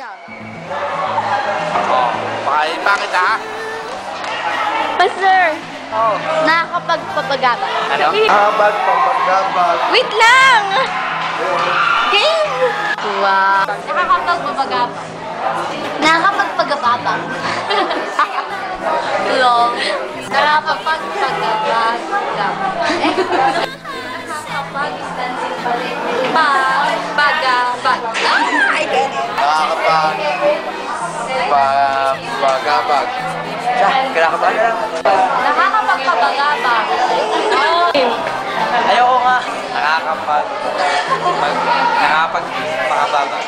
Ikaw. Oh, pakain pa kita ha. Pastor, Oh. nakakapagpapagaba. Ano? Habag, pamagabag. Wait lang! Game! Wow. Nakakapagpapagaba. Nakakapagpagababa. Long. Nakakapagpagababa. Eh? Nakakapag-standing pa rin. Pag-bagabag. Pamagabag. Siya, kinakabahan ka lang. Nakakapagpapagabag. Ayoko nga. Nakakapag... Mag, nakakapag... Pakababa.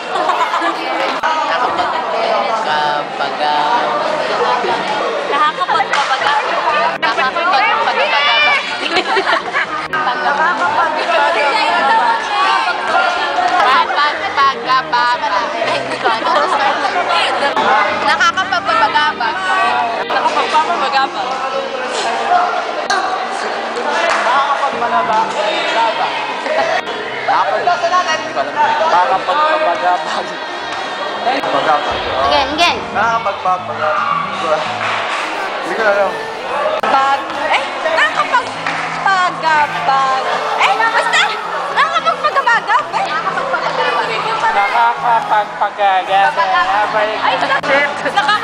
Nakakapagpapagabag. Nakakapagpapagabag. Nakakapagpagabag. Ay, hindi ko. Nakakapagpapagabag. Nakakapagpapagabag. Nakakapagpapagabag. Pagabag. Again, again. Nakakapagpapagabag. Hindi ko alam. Pag, eh, nakakapagpagabag. Eh, basta, nakakapagpagabagab. Eh, nakakapagpagabag. Nakakapagpagagaba. Ay, nakakapagpagabag.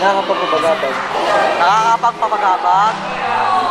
Nakakapagpapagabag. Nakakapagpapagabag.